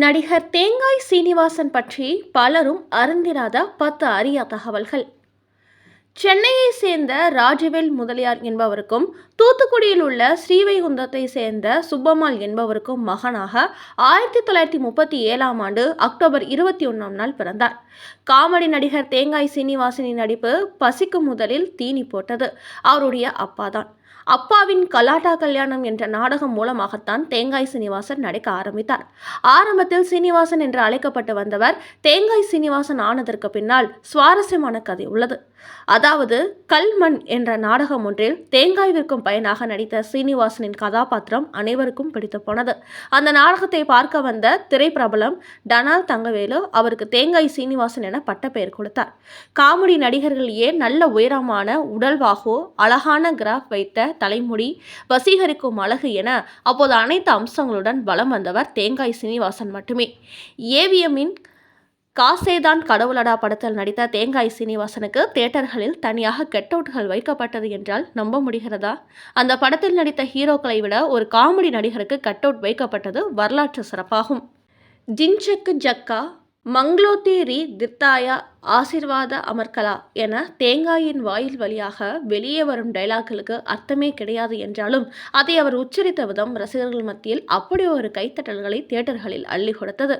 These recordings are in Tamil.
நடிகர் தேங்காய் சீனிவாசன் பற்றி பலரும் அறிந்திராத பத்து அரிய தகவல்கள். சென்னையை சேர்ந்த ராஜவேல் முதலியார் என்பவருக்கும் தூத்துக்குடியில் உள்ள ஸ்ரீவைகுந்தத்தை சேர்ந்த சுப்பம்மாள் என்பவருக்கும் மகனாக ஆயிரத்தி தொள்ளாயிரத்தி முப்பத்தி ஏழாம் ஆண்டு அக்டோபர் இருபத்தி ஒன்றாம் நாள் பிறந்தார். காமெடி நடிகர் தேங்காய் சீனிவாசனின் நடிப்பு பசிக்கு முதலில் தீனி போட்டது. அவருடைய அப்பாதான். அப்பாவின் கலாட்டா கல்யாணம் என்ற நாடகம் மூலமாகத்தான் தேங்காய் சீனிவாசன் நடிக்க ஆரம்பித்தார். ஆரம்பத்தில் சீனிவாசன் என்று அழைக்கப்பட்டு வந்தவர் தேங்காய் சீனிவாசன் ஆனதற்கு பின்னால் சுவாரஸ்யமான கதை உள்ளது. அதாவது கல்மண் என்ற நாடகம் ஒன்றில் தேங்காய் விற்கும் பயனாக நடித்த சீனிவாசனின் கதாபாத்திரம் அனைவருக்கும் பிடித்து போனது. அந்த நாடகத்தை பார்க்க வந்த திரைப்பிரபலம் டனால் தங்கவேலு அவருக்கு தேங்காய் சீனிவாசன் என பட்டப்பெயர் கொடுத்தார். காமெடி நடிகர்கள் ஏன் நல்ல உயரமான உடல்வாகோ அழகான கிராஃப் வைத்த தலைமுடி வசீகரிக்கும் அழகு என அப்போது அனைத்து அம்சங்களுடன் வலம் வந்தவர் தேங்காய் சீனிவாசன் மட்டுமே. ஏவிஎம்மின் காசேதான் கடவுளடா படத்தில் நடித்த தேங்காய் சீனிவாசனுக்கு தியேட்டர்களில் தனியாக கெட்டவுட்கள் வைக்கப்பட்டது என்றால் நம்ப முடிகிறதா? அந்த படத்தில் நடித்த ஹீரோக்களை விட ஒரு காமெடி நடிகருக்கு கட்டவுட் வைக்கப்பட்டது வரலாற்று சிறப்பாகும். ஜின்சக்கு ஜக்கா மங்களோத்தேரி தித்தாயா ஆசிர்வாத அமர்கலா என தேங்காயின் வாயில் வழியாக வெளியே வரும் டைலாக்களுக்கு அர்த்தமே கிடையாது என்றாலும் அதை அவர் உச்சரித்த விதம் ரசிகர்கள் மத்தியில் அப்படி ஒரு கைத்தட்டல்களை தியேட்டர்களில் அள்ளி கொடுத்தது.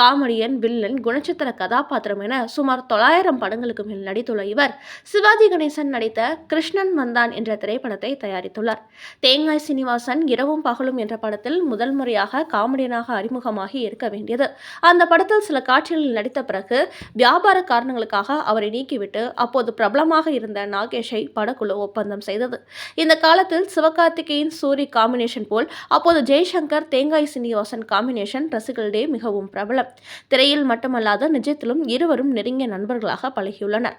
காமெடியன் வில்லன் குணச்சித்திர கதாபாத்திரம் என சுமார் தொள்ளாயிரம் படங்களுக்கு மேல் நடித்துள்ள இவர் சிவாஜி கணேசன் நடித்த கிருஷ்ணன் மந்தான் என்ற திரைப்படத்தை தயாரித்துள்ளார். தேங்காய் சீனிவாசன் இரவும் பகலும் என்ற படத்தில் முதல் முறையாக காமெடியனாக அறிமுகமாகி இருக்க வேண்டியது. அந்த படத்தில் சில காட்சிகளில் நடித்த பிறகு வியாபார காரணங்களுக்காக அவரை நீக்கிவிட்டு அப்போது பிரபலமாக இருந்த நாகேஷை படக்குழு ஒப்பந்தம் செய்தது. இந்த காலத்தில் சிவகார்த்திகேயன் சூரி காம்பினேஷன் போல் அப்போது ஜெய்சங்கர் தேங்காய் சீனிவாசன் காம்பினேஷன் ரசிகர்களிடையே மிகவும் பிரபலம். திரையில் மட்டுமல்லாத நிஜத்திலும் இருவரும் நெருங்கிய நண்பர்களாக பழகியுள்ளனர்.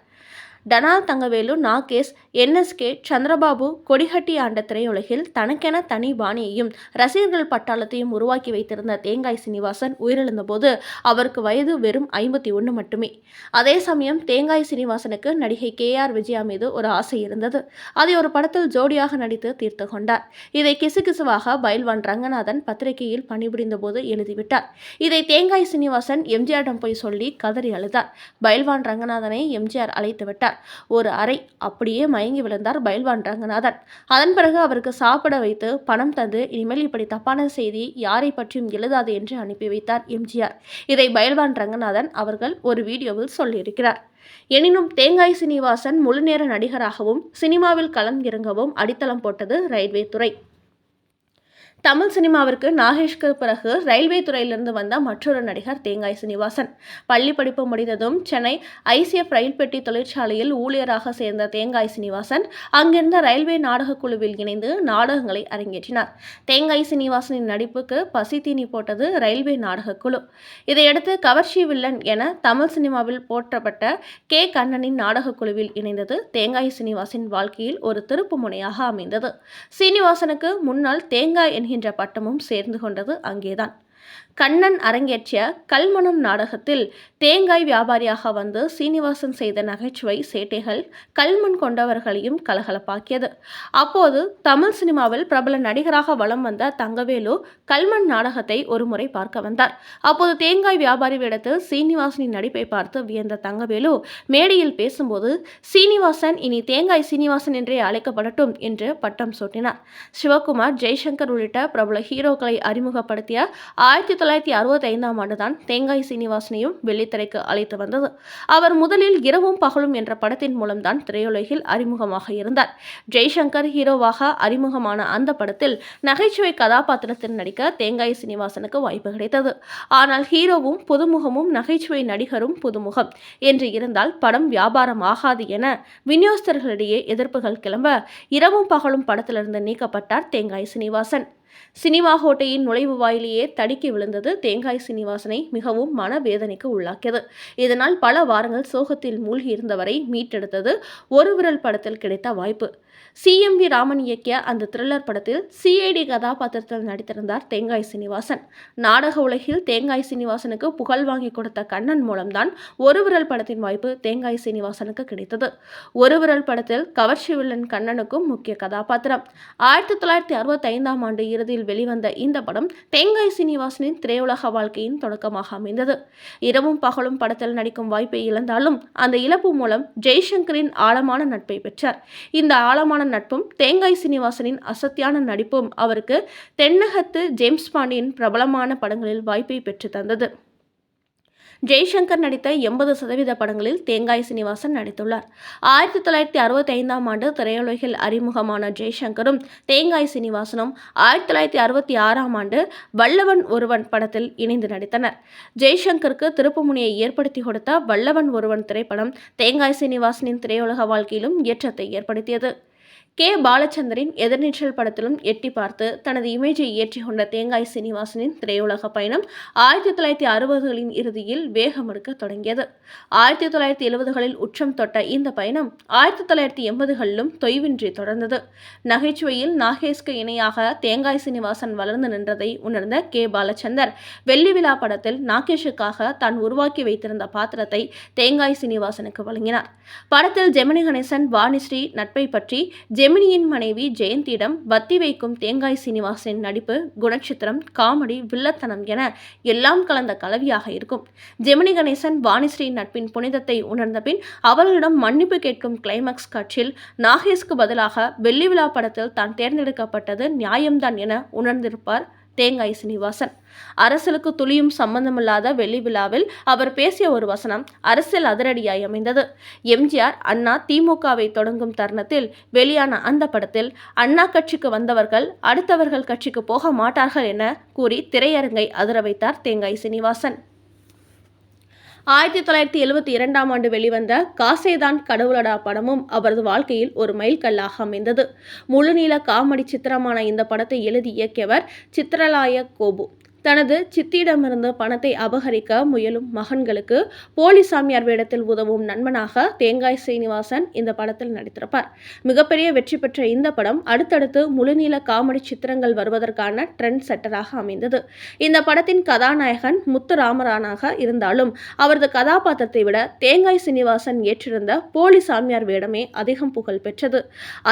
டனால் தங்கவேலு நாகேஷ் என்எஸ்கே சந்திரபாபு கொடிகட்டி ஆண்ட திரையுலகில் தனக்கென தனி பாணியையும் ரசிகர்கள் பட்டாளத்தையும் உருவாக்கி வைத்திருந்த தேங்காய் சீனிவாசன் உயிரிழந்தபோது அவருக்கு வயது வெறும் ஐம்பத்தி ஒன்று மட்டுமே. அதே சமயம் தேங்காய் சீனிவாசனுக்கு நடிகை கே ஆர் விஜயா மீது ஒரு ஆசை இருந்தது. அதை ஒரு படத்தில் ஜோடியாக நடித்து தீர்த்து கொண்டார். இதை கிசுகிசுவாக பயில்வான் ரங்கநாதன் பத்திரிகையில் பணிபுரிந்த போது எழுதிவிட்டார். இதை தேங்காய் சீனிவாசன் எம்ஜிஆரிடம் போய் சொல்லி கதறி அழுதார். பயில்வான் ரங்கநாதனை எம்ஜிஆர் அழைத்து விட்டார். ஒரு அறை அப்படியே மயங்கி விழுந்தார் பயில்வான் ரங்கநாதன் அதன் பிறகு அவருக்கு சாப்பிட வைத்து பணம் தந்து இனிமேல் இப்படி தப்பான செய்தி யாரை பற்றியும் எழுதாது என்று அனுப்பி வைத்தார் எம்ஜிஆர். இதை பயில்வான் ரங்கநாதன் அவர்கள் ஒரு வீடியோவில் சொல்லியிருக்கிறார். எனினும் தேங்காய் சீனிவாசன் முழுநேர நடிகராகவும் சினிமாவில் களம் இறங்கவும் அடித்தளம் போட்டது ரயில்வே துறை. தமிழ் சினிமாவிற்கு நாகேஷ்க்கு பிறகு ரயில்வே துறையிலிருந்து வந்த மற்றொரு நடிகர் தேங்காய் சீனிவாசன். பள்ளி படிப்பு முடிந்ததும் சென்னை ஐசிஎஃப் ரயில் பெட்டி தொழிற்சாலையில் ஊழியராக சேர்ந்த தேங்காய் சீனிவாசன் அங்கிருந்த ரயில்வே நாடகக் குழுவில் இணைந்து நாடகங்களை அரங்கேற்றினார். தேங்காய் சீனிவாசனின் நடிப்புக்கு பசி தீனி போட்டது ரயில்வே நாடகக் குழு இதையடுத்து கவர்ச்சி வில்லன் என தமிழ் சினிமாவில் போற்றப்பட்ட கே. கண்ணனின் நாடகக் குழுவில் இணைந்தது தேங்காய் சீனிவாசன் வாழ்க்கையில் ஒரு திருப்பு முனையாக அமைந்தது. சீனிவாசனுக்கு முன்னால் தேங்காய் என்கின்ற பட்டமும் சேர்ந்து கொண்டது அங்கேதான். கண்ணன் அரங்கேற்றிய கல்மணம் நாடகத்தில் தேங்காய் வியாபாரியாக வந்து சீனிவாசன் செய்த நகைச்சுவை சேட்டைகள் கல்மண் கொண்டவர்களையும் கலகலப்பாக்கியது. அப்போது தமிழ் சினிமாவில் பிரபல நடிகராக வலம் வந்த தங்கவேலு கல்மண் நாடகத்தை ஒரு முறை பார்க்க வந்தார். அப்போது தேங்காய் வியாபாரி வேடத்தில் சீனிவாசனின் நடிப்பை பார்த்து வியந்த தங்கவேலு மேடையில் பேசும்போது சீனிவாசன் இனி தேங்காய் சீனிவாசன் என்றே அழைக்கப்படட்டும் என்று பட்டம் சூட்டினார். சிவகுமார் ஜெய்சங்கர் உள்ளிட்ட பிரபல ஹீரோக்களை அறிமுகப்படுத்திய ஆயிரத்தி தொள்ளாயிரத்தி அறுபத்தி ஐந்தாம் ஆண்டுதான் தேங்காய் சீனிவாசனையும் வெள்ளித்திரைக்கு அழைத்து வந்தது. அவர் முதலில் இரவும் பகலும் என்ற படத்தின் மூலம்தான் திரையுலகில் அறிமுகமாக இருந்தார். ஜெய்சங்கர் ஹீரோவாக அறிமுகமான அந்த படத்தில் நகைச்சுவை கதாபாத்திரத்தில் நடிக்க தேங்காய் சீனிவாசனுக்கு வாய்ப்பு கிடைத்தது. ஆனால் ஹீரோவும் புதுமுகமும் நகைச்சுவை நடிகரும் புதுமுகம் என்று இருந்தால் படம் வியாபாரம் ஆகாது என விநியோகஸ்தர்களிடையே எதிர்ப்புகள் கிளம்ப இரவும் பகலும் படத்திலிருந்து நீக்கப்பட்டார் தேங்காய் சீனிவாசன். சினிமா ஹோட்டையின் நுழைவு வாயிலேயே தடுக்கி விழுந்தது தேங்காய் சீனிவாசனை மிகவும் மனவேதனைக்கு உள்ளாக்கியது. இதனால் பல வாரங்கள் சோகத்தில் மூழ்கி இருந்தவரை மீட்டெடுத்தது ஒரு விரல் படத்தில் கிடைத்த வாய்ப்பு. சிஎம்வி ராமன் இயக்கிய அந்த த்ரில்லர் படத்தில் சிஐடி கதாபாத்திரத்தில் நடித்திருந்தார் தேங்காய் சீனிவாசன். நாடக உலகில் தேங்காய் சீனிவாசனுக்கு புகழ் வாங்கி கொடுத்த கண்ணன் மூலம்தான் ஒரு விரல் படத்தின் வாய்ப்பு தேங்காய் சீனிவாசனுக்கு கிடைத்தது. ஒரு விரல் படத்தில் கவர்ச்சி வில்லன் கண்ணனுக்கும் முக்கிய கதாபாத்திரம். ஆயிரத்தி தொள்ளாயிரத்தி அறுபத்தைந்தாம் ஆண்டு இறுதி இறுதியில் வெளிவந்த இந்த படம் தேங்காய் சீனிவாசனின் திரையுலக வாழ்க்கையின் தொடக்கமாக அமைந்தது. இரவும் பகலும் படத்தில் நடிக்கும் வாய்ப்பை இழந்தாலும் அந்த இழப்பு மூலம் ஜெய்சங்கரின் ஆழமான நட்பை பெற்றார். இந்த ஆழமான நட்பும் தேங்காய் சீனிவாசனின் அசத்தியான நடிப்பும் அவருக்கு தென்னகத்து ஜேம்ஸ் பாண்டியின் பிரபலமான படங்களில் வாய்ப்பை பெற்று தந்தது. ஜெய்சங்கர் நடித்த எண்பது சதவீத படங்களில் தேங்காய் சீனிவாசன் நடித்துள்ளார். ஆயிரத்தி தொள்ளாயிரத்தி அறுபத்தி ஐந்தாம் ஆண்டு திரையுலகில் அறிமுகமான ஜெய்சங்கரும் தேங்காய் சீனிவாசனும் ஆயிரத்தி தொள்ளாயிரத்தி அறுபத்தி ஆறாம் ஆண்டு வல்லவன் ஒருவன் படத்தில் இணைந்து நடித்தனர். ஜெய்சங்கருக்கு திருப்புமுனையை ஏற்படுத்தி கொடுத்த வல்லவன் ஒருவன் திரைப்படம் தேங்காய் சீனிவாசனின் திரையுலக வாழ்க்கையிலும் ஏற்றத்தை ஏற்படுத்தியது. கே. பாலச்சந்தரின் எதிர்நீச்சல் படத்திலும் எட்டி பார்த்து தனது இமேஜை ஏற்றி கொண்ட தேங்காய் சீனிவாசனின் திரையுலக பயணம் ஆயிரத்தி தொள்ளாயிரத்தி அறுபதுகளின் இறுதியில் வேகமெடுக்க தொடங்கியது. ஆயிரத்தி தொள்ளாயிரத்தி எழுபதுகளில் உச்சம் தொட்ட இந்த பயணம் ஆயிரத்தி தொள்ளாயிரத்தி எண்பதுகளிலும் தொய்வின்றி தொடர்ந்தது. நகைச்சுவையில் நாகேஷ்க்கு இணையாக தேங்காய் சீனிவாசன் வளர்ந்து நின்றதை உணர்ந்த கே. பாலச்சந்தர் வெள்ளி விழா படத்தில் நாகேஷுக்காக தான் உருவாக்கி வைத்திருந்த பாத்திரத்தை தேங்காய் சீனிவாசனுக்கு வழங்கினார். படத்தில் ஜெமினி கணேசன் வாணிஸ்ரீ நட்பை பற்றி ஜெ ஜெமினியின் மனைவி ஜெயந்தியிடம் பத்தி வைக்கும் தேங்காய் சீனிவாசின் நடிப்பு குணச்சித்திரம் காமெடி வில்லத்தனம் என எல்லாம் கலந்த கலவியாக இருக்கும். ஜெமினி கணேசன் வாணிஸ்ரீ நட்பின் புனிதத்தை உணர்ந்த பின் அவர்களிடம் மன்னிப்பு கேட்கும் கிளைமாக்ஸ் காட்சியில் நாகேஷ்க்கு பதிலாக வெள்ளி விழா படத்தில் தான் தேர்ந்தெடுக்கப்பட்டது நியாயம்தான் என உணர்ந்திருப்பார் தேங்காய் சீனிவாசன். அரசியலுக்கு துளியும் சம்பந்தமில்லாத வெள்ளி விழாவில் அவர் பேசிய ஒரு வசனம் அரசியல் அதிரடியாய் அமைந்தது. எம்ஜிஆர் அண்ணா திமுகவை தொடங்கும் தருணத்தில் வெளியான அந்த படத்தில் அண்ணா கட்சிக்கு வந்தவர்கள் அடுத்தவர்கள் கட்சிக்கு போக மாட்டார்கள் என கூறி திரையரங்கை அதிர வைத்தார் தேங்காய் சீனிவாசன். ஆயிரத்தி தொள்ளாயிரத்தி எழுபத்தி இரண்டாம் ஆண்டு வெளிவந்த காசேதான் கடவுளடா படமும் அவரது வாழ்க்கையில் ஒரு மைல்கல்லாக அமைந்தது. முழுநீள காமெடி சித்திரமான இந்த படத்தை எழுதி இயக்கியவர் சித்திரலாய கோபு. தனது சித்தியிடமிருந்து பணத்தை அபகரிக்க முயலும் மகன்களுக்கு போலி சாமியார் வேடத்தில் உதவும் நண்பனாக தேங்காய் சீனிவாசன் இந்த படத்தில் நடித்திருப்பார். மிகப்பெரிய வெற்றி பெற்ற இந்த படம் அடுத்தடுத்து முழுநீள காமெடி சித்திரங்கள் வருவதற்கான ட்ரெண்ட் செட்டராக அமைந்தது. இந்த படத்தின் கதாநாயகன் முத்துராமரானாக இருந்தாலும் அவரது கதாபாத்திரத்தை விட தேங்காய் சீனிவாசன் ஏற்றிருந்த போலி சாமியார் வேடமே அதிகம் புகழ் பெற்றது.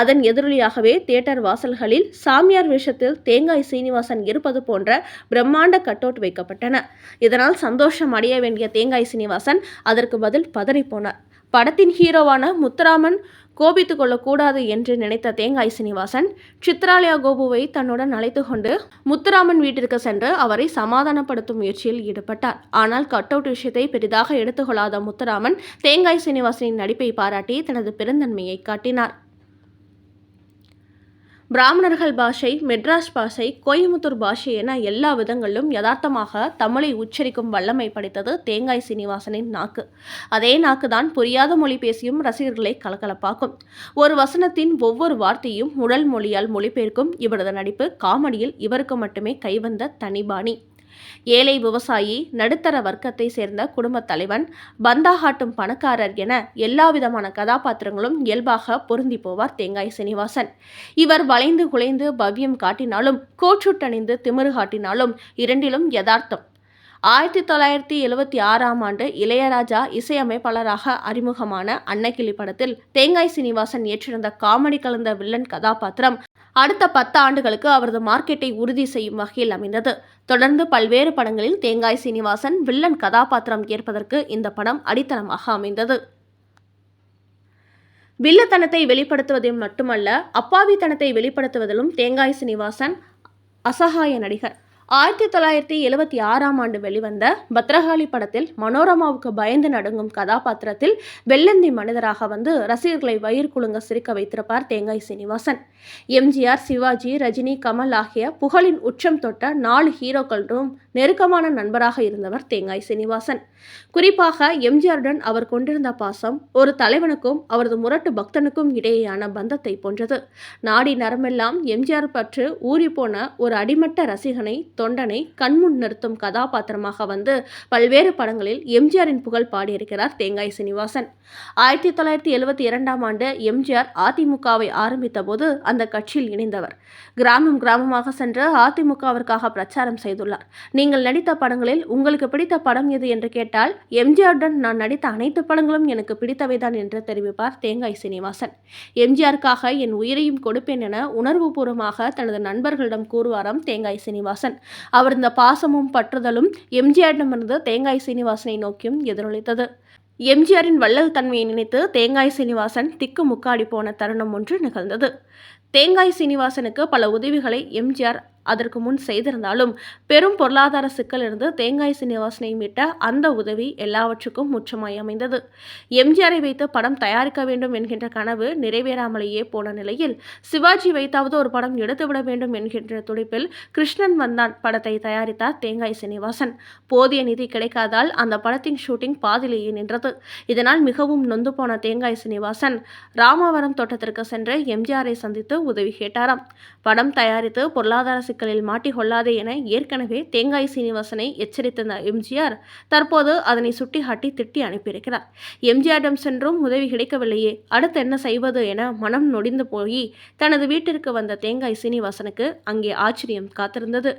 அதன் எதிரொலியாகவே தியேட்டர் வாசல்களில் சாமியார் வேஷத்தில் தேங்காய் சீனிவாசன் இருப்பது போன்ற பிரம்மாண்ட கட் அவுட் வைக்கப்பட்டன. இதனால் சந்தோஷம் அடைய வேண்டிய தேங்காய் சீனிவாசன் அதற்கு பதில் பதறிப்போனார். படத்தின் ஹீரோவான முத்துராமன் கோபித்து கொள்ளக்கூடாது என்று நினைத்த தேங்காய் சீனிவாசன் சித்ராலயா கோபுவை தன்னுடன் அழைத்து கொண்டு முத்துராமன் வீட்டிற்கு சென்று அவரை சமாதானப்படுத்தும் முயற்சியில் ஈடுபட்டார். ஆனால் கட் அவுட் விஷயத்தை பெரிதாக எடுத்துக்கொள்ளாத முத்துராமன் தேங்காய் சீனிவாசனின் நடிப்பை பாராட்டி தனது பெருந்தன்மையை காட்டினார். பிராமணர்கள் பாஷை மெட்ராஸ் பாஷை கோயம்புத்தூர் பாஷை என எல்லா விதங்களிலும் யதார்த்தமாக தமிழை உச்சரிக்கும் வல்லமை படைத்தது தேங்காய் சீனிவாசனின் நாக்கு. அதே நாக்கு தான் புரியாத மொழி பேசியும் ரசிகர்களை கலகலப்பாக்கும். ஒரு வசனத்தின் ஒவ்வொரு வார்த்தையும் உடல் மொழியால் மொழிபெயர்க்கும் இவரது நடிப்பு காமெடியில் இவருக்கு மட்டுமே கைவந்த தனிபாணி. ஏழை விவசாயி நடுத்தர வர்க்கத்தை சேர்ந்த குடும்பத் தலைவன் பந்தாகாட்டும் பணக்காரர் என எல்லா விதமான கதாபாத்திரங்களும் இயல்பாக பொருந்தி போவார் தேங்காய் சீனிவாசன். இவர் வளைந்து குலைந்து பவ்யம் காட்டினாலும் கோச்சுட்டணிந்து திமிரு காட்டினாலும் இரண்டிலும் யதார்த்தம். ஆயிரத்தி தொள்ளாயிரத்தி எழுவத்தி ஆறாம் ஆண்டு இளையராஜா இசையமைப்பாளராக அறிமுகமான அன்னக்கிளி படத்தில் தேங்காய் சீனிவாசன் ஏற்றிருந்த காமெடி கலந்த வில்லன் கதாபாத்திரம் அடுத்த பத்து ஆண்டுகளுக்கு அவரது மார்க்கெட்டை உறுதி செய்யும் வகையில் அமைந்தது. தொடர்ந்து பல்வேறு படங்களில் தேங்காய் சீனிவாசன் வில்லன் கதாபாத்திரம் ஏற்பதற்கு இந்த படம் அடித்தளமாக அமைந்தது. வில்லத்தனத்தை வெளிப்படுத்துவதில் மட்டுமல்ல அப்பாவித்தனத்தை வெளிப்படுத்துவதிலும் தேங்காய் சீனிவாசன் அசகாய நடிகர். ஆயிரத்தி தொள்ளாயிரத்தி எழுவத்தி ஆறாம் ஆண்டு வெளிவந்த பத்ரகாளி படத்தில் மனோரமாவுக்கு பயந்து நடுங்கும் கதாபாத்திரத்தில் வெள்ளந்தி மனிதராக வந்து ரசிகர்களை வயிறு குலுங்க சிரிக்க வைத்திருப்பார் தேங்காய் சீனிவாசன். எம்ஜிஆர் சிவாஜி ரஜினி கமல் ஆகிய புகழின் உச்சம் தொட்ட நாலு ஹீரோக்களும் நெருக்கமான நண்பராக இருந்தவர் தேங்காய் சீனிவாசன். குறிப்பாக எம்ஜிஆருடன் அவர் கொண்டிருந்த பாசம் ஒரு தலைவனுக்கும் அவரது முரட்டு பக்தனுக்கும் இடையேயான பந்தத்தை போன்றது. நாடி நரமெல்லாம் எம்ஜிஆர் பற்று ஊறிப்போன ஒரு அடிமட்ட ரசிகனை தொண்டனை கண்முன் நிறுத்தும் கதாபாத்திரமாக வந்து பல்வேறு படங்களில் எம்ஜிஆரின் புகழ் பாடியிருக்கிறார் தேங்காய் சீனிவாசன். ஆயிரத்தி தொள்ளாயிரத்தி எழுபத்தி இரண்டாம் ஆண்டு எம்ஜிஆர் அதிமுகவை ஆரம்பித்த போது அந்த கட்சியில் இணைந்தவர். கிராமம் கிராமமாக சென்று அதிமுகவிற்காக பிரச்சாரம் செய்துள்ளார். நீங்கள் நடித்த படங்களில் உங்களுக்கு பிடித்த படம் எது என்று கேட்டால் எம்ஜிஆருடன் நான் நடித்த அனைத்து படங்களும் எனக்கு பிடித்தவைதான் என்று தெரிவிப்பார் தேங்காய் சீனிவாசன். எம்ஜிஆருக்காக என் உயிரையும் கொடுப்பேன் என உணர்வுபூர்வமாக தனது நண்பர்களிடம் கூறுவாராம் தேங்காய் சீனிவாசன். அவர் இந்த பாசமும் பற்றுதலும் எம்ஜிஆரிடமிருந்து தேங்காய் சீனிவாசனை நோக்கியும் எதிரொலித்தது. எம்ஜிஆரின் வள்ளல் தன்மையை நினைத்து தேங்காய் சீனிவாசன் திக்கு முக்காடி போன தருணம் ஒன்று நிகழ்ந்தது. தேங்காய் சீனிவாசனுக்கு பல உதவிகளை எம்ஜிஆர் அதற்கு முன் செய்திருந்தாலும் பெரும் பொருளாதார சிக்கலிருந்து தேங்காய் சீனிவாசனை மீட்ட அந்த உதவி எல்லாவற்றுக்கும் முற்றமாய் அமைந்தது. எம்ஜிஆரை வைத்து படம் தயாரிக்க வேண்டும் என்கின்ற கனவு நிறைவேறாமலேயே போன நிலையில் சிவாஜி வைத்தாவது ஒரு படம் எடுத்துவிட வேண்டும் என்கின்ற துடிப்பில் கிருஷ்ணன் வந்தான் படத்தை தயாரித்தார் தேங்காய் சீனிவாசன். போதிய நிதி கிடைக்காதால் அந்த படத்தின் ஷூட்டிங் பாதிலேயே நின்றது. இதனால் மிகவும் நொந்து போன தேங்காய் சீனிவாசன் ராமாவரம் தோட்டத்திற்கு சென்று எம்ஜிஆரை சந்தித்து உதவி கேட்டாராம். படம் தயாரித்து பொருளாதார சிக்கலில் மாட்டிக்கொள்ளாதே என ஏற்கனவே தேங்காய் சீனிவாசனை எச்சரித்த எம்ஜிஆர் தற்போது அதனை சுட்டிக்காட்டி திட்டி அனுப்பியிருக்கிறார். எம்ஜிஆரிடம் சென்றும் உதவி கிடைக்கவில்லையே அடுத்து என்ன செய்வது என மனம் நொடிந்து போய் தனது வீட்டிற்கு வந்த தேங்காய் சீனிவாசனுக்கு அங்கே ஆச்சரியம் காத்திருந்தது.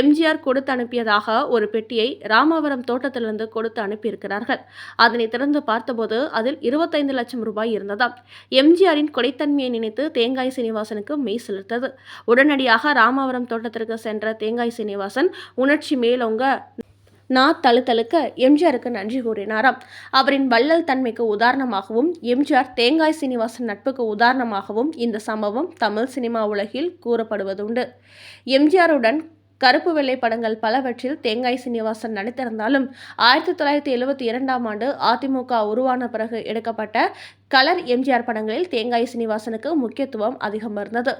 எம்ஜிஆர் கொடுத்து அனுப்பியதாக ஒரு பெட்டியை ராமாவரம் தோட்டத்திலிருந்து கொடுத்து அனுப்பியிருக்கிறார்கள். அதனை திறந்து பார்த்தபோது அதில் இருபத்தைந்து லட்சம் ரூபாய் இருந்ததாம். எம்ஜிஆரின் கொடைத்தன்மையை நினைத்து தேங்காய் சீனிவாசனுக்கு மெய் செலுத்தது உடனடியாக ராமாவரம் தோட்டத்திற்கு சென்ற தேங்காய் சீனிவாசன் உணர்ச்சி மேலோங்க நான் தழுத்தழுக்க எம்ஜிஆருக்கு நன்றி கூறினாராம். அவரின் வள்ளல் தன்மைக்கு உதாரணமாகவும் எம்ஜிஆர் தேங்காய் சீனிவாசன் நட்புக்கு உதாரணமாகவும் இந்த சம்பவம் தமிழ் சினிமா உலகில் கூறப்படுவதுண்டு. எம்ஜிஆருடன் கருப்பு வெள்ளை படங்கள் பலவற்றில் தேங்காய் சீனிவாசன் நடித்திருந்தாலும் ஆயிரத்தி தொள்ளாயிரத்தி எழுபத்தி இரண்டாம் ஆண்டு அதிமுக உருவான பிறகு எடுக்கப்பட்ட கலர் எம்ஜிஆர் படங்களில் தேங்காய் சீனிவாசனுக்கு முக்கியத்துவம் அதிகம் இருந்தது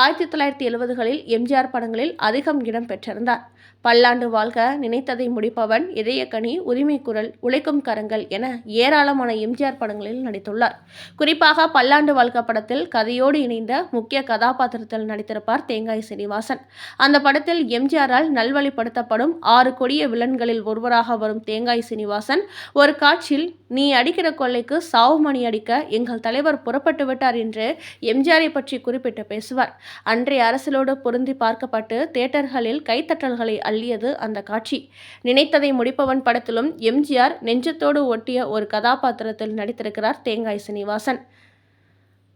ஆயிரத்தி தொள்ளாயிரத்தி எழுபதுகளில் எம்ஜிஆர் படங்களில் அதிகம் இடம் பெற்றிருந்தார். பல்லாண்டு வாழ்க நினைத்ததை முடிப்பவன் இதயக்கனி உரிமை குரல் உழைக்கும் கரங்கள் என ஏராளமான எம்ஜிஆர் படங்களில் நடித்துள்ளார். குறிப்பாக பல்லாண்டு வாழ்க படத்தில் கதையோடு இணைந்த முக்கிய கதாபாத்திரத்தில் நடித்திருப்பார் தேங்காய் சீனிவாசன். அந்த படத்தில் எம்ஜிஆரால் நல்வழிப்படுத்தப்படும் ஆறு கொடிய வில்லன்களில் ஒருவராக வரும் தேங்காய் சீனிவாசன் ஒரு காட்சியில் நீ அடிக்கிற கொள்ளைக்கு சாவுமணி அடிக்க எங்கள் தலைவர் புறப்பட்டு விட்டார் என்று எம்ஜிஆரை பற்றி குறிப்பிட்டு பேசுவார். அன்றைய அரசியலோடு பொருந்தி பார்க்கப்பட்டு தேட்டர்களில் கைத்தட்டல்களை அள்ளியது அந்த காட்சி. நினைத்ததை முடிப்பவன் படத்திலும் எம்ஜிஆர் நெஞ்சத்தோடு ஒட்டிய ஒரு கதாபாத்திரத்தில் நடித்திருக்கிறார் தேங்காய் சீனிவாசன்.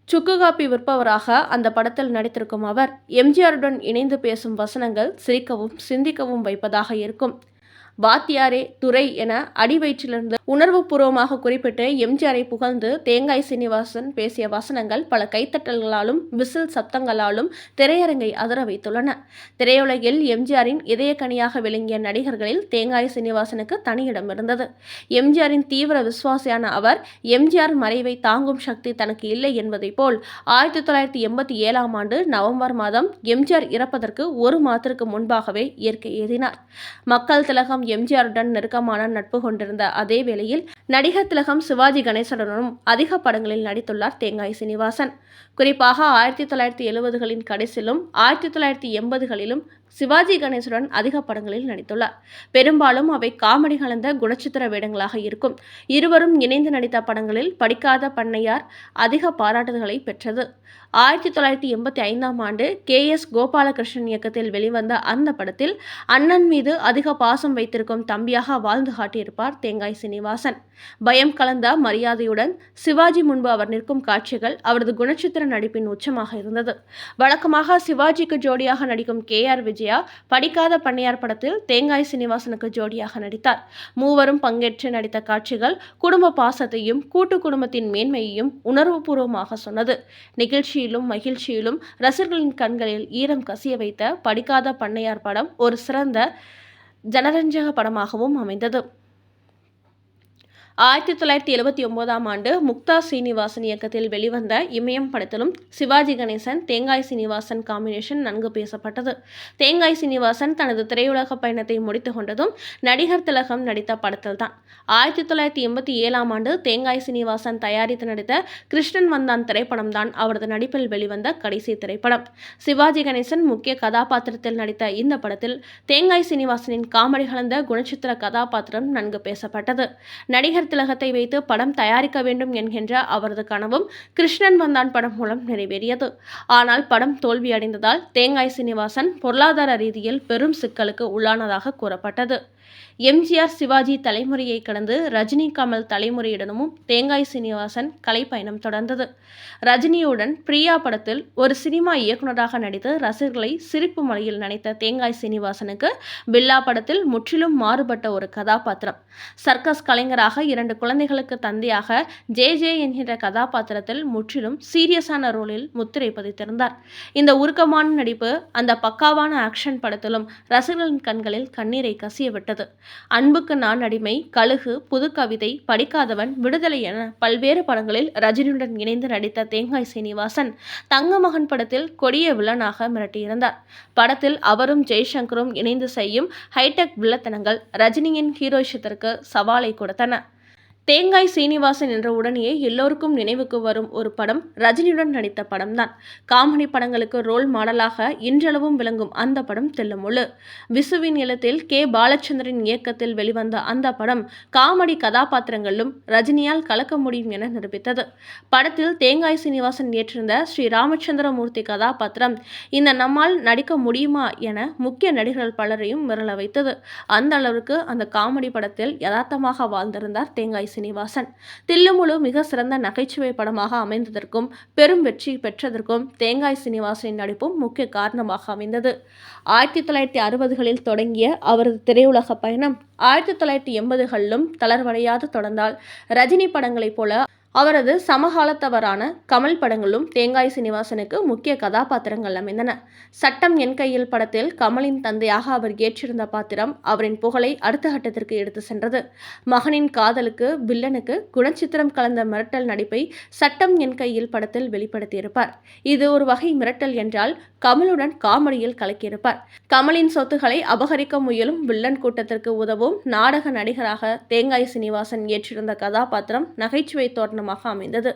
சுக்கு காப்பி விற்பவராக அந்த படத்தில் நடித்திருக்கும் அவர் எம்ஜிஆருடன் இணைந்து பேசும் வசனங்கள் சிரிக்கவும் சிந்திக்கவும் வைப்பதாக இருக்கும். வாத்தியாரே துரை என அடிவயிற்றிலிருந்து உணர்வுபூர்வமாக குறிப்பிட்டு எம்ஜிஆரை புகழ்ந்து தேங்காய் சீனிவாசன் பேசிய வசனங்கள் பல கைத்தட்டல்களாலும் விசில் சப்தங்களாலும் திரையரங்கை அதர வைத்துள்ளன. திரையுலகில் எம்ஜிஆரின் இதயக்கனியாக விளங்கிய நடிகர்களில் தேங்காய் சீனிவாசனுக்கு தனியிடம் இருந்தது. எம்ஜிஆரின் தீவிர விசுவாசியான அவர் எம்ஜிஆர் மறைவை தாங்கும் சக்தி தனக்கு இல்லை என்பதை போல் ஆயிரத்தி தொள்ளாயிரத்தி எண்பத்தி ஏழாம் ஆண்டு நவம்பர் மாதம் எம்ஜிஆர் இறப்பதற்கு ஒரு மாதத்திற்கு முன்பாகவே இயற்கை எழுதினார் மக்கள் திலகம் திலகம் எம்ஜிஆருடன் நெருக்கமான நட்பு கொண்டிருந்த அதே வேளையில் நடிகர் திலகம் சிவாஜி கணேசனுடனும் அதிக படங்களில் நடித்துள்ளார் தேங்காய் சீனிவாசன். குறிப்பாக ஆயிரத்தி தொள்ளாயிரத்தி எழுபதுகளின் கடைசிலும் ஆயிரத்தி தொள்ளாயிரத்தி எண்பதுகளிலும் சிவாஜி கணேசுடன் அதிக படங்களில் நடித்துள்ளார். பெரும்பாலும் அவை காமெடி கலந்த குணச்சித்திர வேடங்களாக இருக்கும். இருவரும் இணைந்து நடித்த படங்களில் படிக்காத பண்ணையார் அதிக பாராட்டுதல்களை பெற்றது. ஆயிரத்தி தொள்ளாயிரத்தி எண்பத்தி ஐந்தாம் ஆண்டு கே எஸ் கோபாலகிருஷ்ணன் இயக்கத்தில் வெளிவந்த அந்த படத்தில் அண்ணன் மீது அதிக பாசம் வைத்திருக்கும் தம்பியாக வாழ்ந்து காட்டியிருப்பார் தேங்காய் சீனிவாசன். பயம் கலந்த மரியாதையுடன் சிவாஜி முன்பு அவர் நிற்கும் காட்சிகள் அவரது குணச்சித்திர நடிப்பின் உச்சமாக இருந்தது. வழக்கமாக சிவாஜிக்கு ஜோடியாக நடிக்கும் கே ஆர் விஜய் படிக்காத பண்ணியார் படத்தில் தேங்காய் சீனிவாசனுக்கு ஜோடியாக நடித்தார். மூவரும் பங்கேற்று நடித்த காட்சிகள் குடும்ப பாசத்தையும் கூட்டு குடும்பத்தின் மேன்மையையும் உணர்வுபூர்வமாக சொன்னது. நிகழ்ச்சியிலும் மகிழ்ச்சியிலும் ரசிகர்களின் கண்களில் ஈரம் கசிய வைத்த படிக்காத பண்ணையார் படம் ஒரு சிறந்த ஜனரஞ்சக படமாகவும் அமைந்தது. ஆயிரத்தி தொள்ளாயிரத்தி எழுபத்தி ஒன்பதாம் ஆண்டு முக்தா சீனிவாசன் இயக்கத்தில் வெளிவந்த இமயம் படத்திலும் சிவாஜி கணேசன் தேங்காய் சீனிவாசன் காம்பினேஷன் நன்கு பேசப்பட்டது. தேங்காய் சீனிவாசன் தனது திரையுலக பயணத்தை முடித்து கொண்டதும் நடிகர் திலகம் நடித்த படத்தில்தான் ஆயிரத்தி தொள்ளாயிரத்தி எண்பத்தி ஏழாம் ஆண்டு தேங்காய் சீனிவாசன் தயாரித்து நடித்த கிருஷ்ணன் வந்தான் திரைப்படம் தான் அவரது நடிப்பில் வெளிவந்த கடைசி திரைப்படம். சிவாஜி கணேசன் முக்கிய கதாபாத்திரத்தில் நடித்த இந்த படத்தில் தேங்காய் சீனிவாசனின் காமெடி கலந்த குணச்சித்திர கதாபாத்திரம் நன்கு பேசப்பட்டது. நடிகர் நடிகர் திலகத்தை வைத்து படம் தயாரிக்க வேண்டும் என்கின்ற அவரது கனவும் கிருஷ்ணன் வந்தான் படம் மூலம் நிறைவேறியது. ஆனால் படம் தோல்வியடைந்ததால் தேங்காய் சீனிவாசன் பொருளாதார ரீதியில் பெரும் சிக்கலுக்கு உள்ளானதாக கூறப்பட்டது. எம்ஜிஆர் சிவாஜி தலைமுறையை கடந்து ரஜினி கமல் தலைமுறையுடனும் தேங்காய் சீனிவாசன் கலைப்பயணம் தொடர்ந்தது. ரஜினியுடன் பிரியா படத்தில் ஒரு சினிமா இயக்குநராக நடித்து ரசிகர்களை சிரிப்பு மலையில் நனைத்த தேங்காய் சீனிவாசனுக்கு பில்லா படத்தில் முற்றிலும் மாறுபட்ட ஒரு கதாபாத்திரம். சர்க்கஸ் கலைஞராக இரண்டு குழந்தைகளுக்கு தந்தையாக ஜே ஜே என்கின்ற கதாபாத்திரத்தில் முற்றிலும் சீரியஸான ரோலில் முத்திரை பதித்திருந்தார். இந்த உருக்கமான நடிப்பு அந்த பக்காவான ஆக்ஷன் படத்திலும் ரசிகர்களின் கண்களில் கண்ணீரை கசிய விட்டது அன்புக்கு நான் அடிமை கழுகு புதுக்கவிதை படிக்காதவன் விடுதலை என பல்வேறு படங்களில் ரஜினியுடன் இணைந்து நடித்த தேங்காய் சீனிவாசன் தங்கமகன் படத்தில் கொடிய வில்லனாக மிரட்டியிருந்தார். படத்தில் அவரும் ஜெய்சங்கரும் இணைந்து செய்யும் ஹைடெக் வில்லத்தனங்கள் ரஜினியின் ஹீரோயிஷத்திற்கு சவாலை கொடுத்தன. தேங்காய் சீனிவாசன் என்ற உடனேயே எல்லோருக்கும் நினைவுக்கு வரும் ஒரு படம் ரஜினியுடன் நடித்த படம்தான். காமெடி படங்களுக்கு ரோல் மாடலாக இன்றளவும் விளங்கும் அந்த படம் தெல்லுமுழு விசுவின் இல்லத்தில் கே. பாலச்சந்திரன் இயக்கத்தில் வெளிவந்த அந்த படம் காமெடி கதாபாத்திரங்களிலும் ரஜினியால் கலக்க முடியும் என நிரூபித்தது. படத்தில் தேங்காய் சீனிவாசன் ஏற்றிருந்த ஸ்ரீ ராமச்சந்திரமூர்த்தி கதாபாத்திரம் இந்த நம்மால் நடிக்க முடியுமா என முக்கிய நடிகர்கள் பலரையும் மிரள வைத்தது. அந்த அளவுக்கு அந்த காமெடி படத்தில் யதார்த்தமாக வாழ்ந்திருந்தார் தேங்காய் சீனிவாசன். தில்லுமுழு மிக சிறந்த நகைச்சுவை படமாக அமைந்ததற்கும் பெரும் வெற்றி பெற்றதற்கும் தேங்காய் சீனிவாசனின் நடிப்பும் முக்கிய காரணமாக அமைந்தது. ஆயிரத்தி தொள்ளாயிரத்தி அறுபதுகளில் தொடங்கிய அவரது திரையுலக பயணம் ஆயிரத்தி தொள்ளாயிரத்தி எண்பதுகளிலும் தளர்வடையாது தொடர்ந்தால் ரஜினி படங்களைப் போல அவரது சமகாலத்தவரான கமல் படங்களும் தேங்காய் சீனிவாசனுக்கு முக்கிய கதாபாத்திரங்கள் அமைந்தன. சட்டம் என் கையில் படத்தில் கமலின் தந்தையாக அவர் ஏற்றிருந்த பாத்திரம் அவரின் புகழை அடுத்த கட்டத்திற்கு எடுத்து சென்றது. மகனின் காதலுக்கு வில்லனுக்கு குணச்சித்திரம் கலந்த மிரட்டல் நடிப்பை சட்டம் என் கையில் படத்தில் வெளிப்படுத்தியிருப்பார். இது ஒரு வகை மிரட்டல் என்றால் கமலுடன் காமெடியில் கலக்கியிருப்பார். கமலின் சொத்துக்களை அபகரிக்க முயலும் வில்லன் கூட்டத்திற்கு உதவும் நாடக நடிகராக தேங்காய் சீனிவாசன் ஏற்றிருந்த கதாபாத்திரம் நகைச்சுவை தோற்றம் காரணமாக அமைந்தது.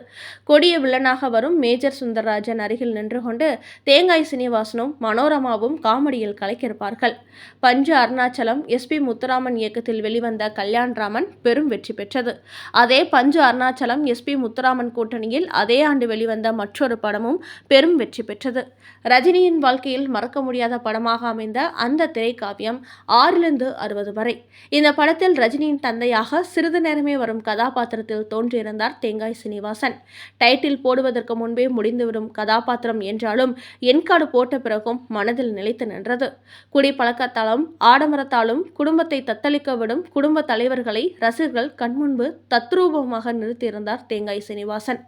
கொடிய வில்லனாக வரும் மேஜர் சுந்தரராஜன் அருகில் நின்று கொண்டு தேங்காய் சீனிவாசனும் மனோரமாவும் காமெடியில் கலைக்கிருப்பார்கள். பஞ்சு அருணாச்சலம் எஸ்பி முத்துராமன் இயக்கத்தில் வெளிவந்த கல்யாண்ராமன் பெரும் வெற்றி பெற்றது. அதே பஞ்சு அருணாச்சலம் எஸ்பி முத்துராமன் கூட்டணியில் அதே ஆண்டு வெளிவந்த மற்றொரு படமும் பெரும் வெற்றி பெற்றது. ரஜினியின் வாழ்க்கையில் மறக்க முடியாத படமாக அமைந்த அந்த திரைக்காவியம் ஆறிலிருந்து அறுபது வரை. இந்த படத்தில் ரஜினியின் தந்தையாக சிறிது நேரமே வரும் கதாபாத்திரத்தில் தோன்றியிருந்தார் தேங்காய் தேங்காய் சீனிவாசன். டைட்டில் போடுவதற்கு முன்பே முடிந்துவிடும் கதாபாத்திரம் என்றாலும் என்காடு போட்ட பிறகும் மனதில் நிலைத்து நின்றது. குடிப்பழக்கத்தாலும் ஆடம்பரத்தாலும் குடும்பத்தை தத்தளிக்க விடும் குடும்ப தலைவர்களை ரசிகர்கள் கண்முன்பு தத்ரூபமாக நிறுத்தியிருந்தார் தேங்காய் சீனிவாசன்.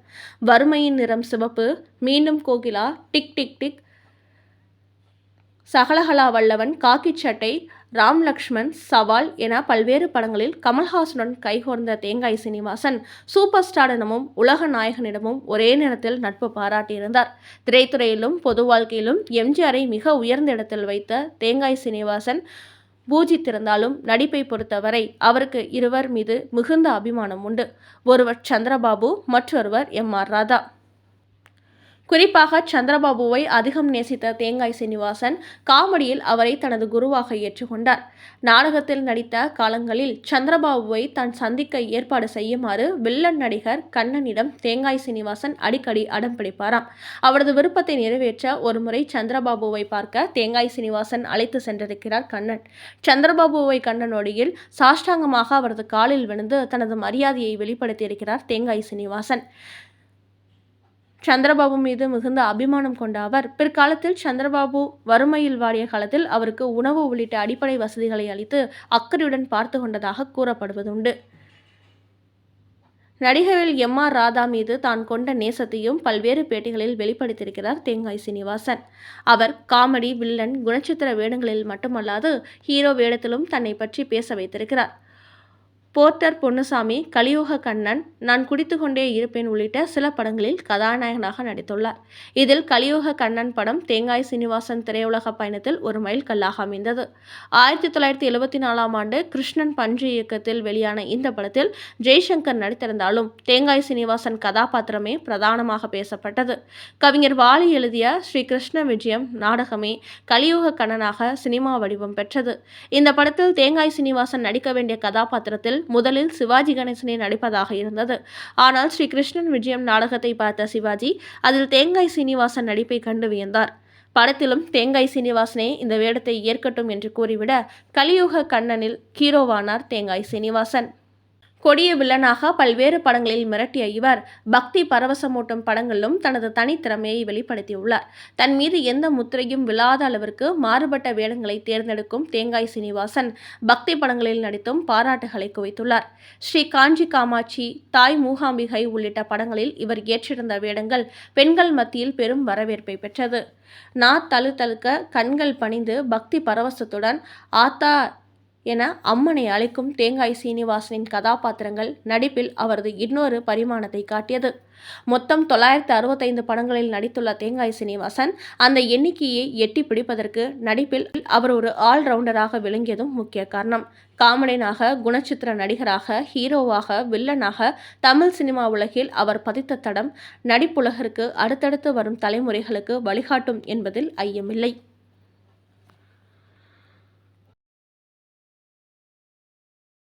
வறுமையின் நிறம் சிவப்பு மீண்டும் கோகிலா டிக் டிக் டிக். சகலகலா வல்லவன் காக்கி சட்டை ராம் லக்ஷ்மண் சவால் என பல்வேறு படங்களில் கமல்ஹாசனுடன் கைகோர்ந்த தேங்காய் சீனிவாசன் சூப்பர் ஸ்டாரிடமும் உலக நாயகனிடமும் ஒரே நேரத்தில் நட்பு பாராட்டியிருந்தார். திரைத்துறையிலும் பொது வாழ்க்கையிலும் எம்ஜிஆரை மிக உயர்ந்த இடத்தில் வைத்த தேங்காய் சீனிவாசன் பூஜித்திருந்தாலும் நடிப்பை பொறுத்தவரை அவருக்கு இருவர் மீது மிகுந்த அபிமானம் உண்டு. ஒருவர் சந்திரபாபு மற்றொருவர் எம் ஆர் ராதா. குறிப்பாக சந்திரபாபுவை அதிகம் நேசித்த தேங்காய் சீனிவாசன் காமெடியில் அவரை தனது குருவாக ஏற்றுக்கொண்டார். நாடகத்தில் நடித்த காலங்களில் சந்திரபாபுவை தான் சந்திக்க ஏற்பாடு செய்யுமாறு வில்லன் நடிகர் கண்ணனிடம் தேங்காய் சீனிவாசன் அடிக்கடி அடம் பிடிப்பாராம். அவரது விருப்பத்தை நிறைவேற்ற ஒருமுறை சந்திரபாபுவை பார்க்க தேங்காய் சீனிவாசன் அழைத்து சென்றிருக்கிறார் கண்ணன். சந்திரபாபுவை கண்ணனோடியில் சாஷ்டாங்கமாக அவரது காலில் விழுந்து தனது மரியாதையை வெளிப்படுத்தியிருக்கிறார் தேங்காய் சீனிவாசன். சந்திரபாபு மீது மிகுந்த அபிமானம் கொண்ட அவர் பிற்காலத்தில் சந்திரபாபு வறுமையில் வாடிய காலத்தில் அவருக்கு உணவு உள்ளிட்ட அடிப்படை வசதிகளை அளித்து அக்கறையுடன் பார்த்து கொண்டதாக கூறப்படுவதுண்டு. நடிகர்கள் எம் ஆர் ராதா மீது தான் கொண்ட நேசத்தையும் பல்வேறு பேட்டிகளில் வெளிப்படுத்தியிருக்கிறார் தேங்காய் சீனிவாசன். அவர் காமெடி வில்லன் குணச்சித்திர வேடங்களில் மட்டுமல்லாது ஹீரோ வேடத்திலும் தன்னை பற்றி பேச வைத்திருக்கிறார். போர்ட்டர் பொன்னுசாமி கலியுக கண்ணன் நான் குடித்து கொண்டே இருப்பேன் உள்ளிட்ட சில படங்களில் கதாநாயகனாக நடித்துள்ளார். இதில் கலியுக கண்ணன் படம் தேங்காய் சீனிவாசன் திரையுலக பயணத்தில் ஒரு மைல் கல்லாக அமைந்தது. ஆயிரத்தி தொள்ளாயிரத்தி எழுபத்தி நாலாம் ஆண்டு கிருஷ்ணன் பஞ்சு இயக்கத்தில் வெளியான இந்த படத்தில் ஜெய்சங்கர் நடித்திருந்தாலும் தேங்காய் சீனிவாசன் கதாபாத்திரமே பிரதானமாக பேசப்பட்டது. கவிஞர் வாலி எழுதிய ஸ்ரீ கிருஷ்ண விஜயம் நாடகமே கலியுக கண்ணனாக சினிமா வடிவம் பெற்றது. இந்த படத்தில் தேங்காய் சீனிவாசன் நடிக்க வேண்டிய கதாபாத்திரத்தில் முதலில் சிவாஜி கணேசனை நடிப்பதாக இருந்தது. ஆனால் ஸ்ரீ கிருஷ்ணன் விஜயம் நாடகத்தை பார்த்த சிவாஜி அதில் தேங்காய் சீனிவாசன் நடிப்பை கண்டு வியந்தார். படத்திலும் தேங்காய் சீனிவாசனே இந்த வேடத்தை ஏற்கட்டும் என்று கூறிவிட கலியுக கண்ணனில் ஹீரோவானார் தேங்காய் சீனிவாசன். கொடிய வில்லனாக பல்வேறு படங்களில் மிரட்டிய இவர் பக்தி பரவசமூட்டும் படங்களிலும் தனது தனித்திறமையை வெளிப்படுத்தியுள்ளார். தன் மீது எந்த முத்திரையும் விழாத அளவிற்கு மாறுபட்ட வேடங்களை தேர்ந்தெடுக்கும் தேங்காய் சீனிவாசன் பக்தி படங்களில் நடித்தும் பாராட்டுகளை குவித்துள்ளார். ஸ்ரீ காஞ்சி காமாட்சி தாய் மூகாம்பிகை உள்ளிட்ட படங்களில் இவர் ஏற்றிருந்த வேடங்கள் பெண்கள் மத்தியில் பெரும் வரவேற்பை பெற்றது. நா தழுத்தழுக்க கண்கள் பணிந்து பக்தி பரவசத்துடன் ஆத்தா என அம்மனை அழைக்கும் தேங்காய் சீனிவாசனின் கதாபாத்திரங்கள் நடிப்பில் அவரது இன்னொரு பரிமாணத்தை காட்டியது. மொத்தம் தொள்ளாயிரத்து அறுபத்தைந்து படங்களில் நடித்துள்ள தேங்காய் சீனிவாசன் அந்த எண்ணிக்கையை எட்டி பிடிப்பதற்கு நடிப்பில் அவர் ஒரு ஆல்ரவுண்டராக விளங்கியதும் முக்கிய காரணம். காமெடியனாக குணச்சித்திர நடிகராக ஹீரோவாக வில்லனாக தமிழ் சினிமா உலகில் அவர் பதித்த தடம் நடிப்புலகிற்கு அடுத்தடுத்து வரும் தலைமுறைகளுக்கு வழிகாட்டும் என்பதில் ஐயமில்லை.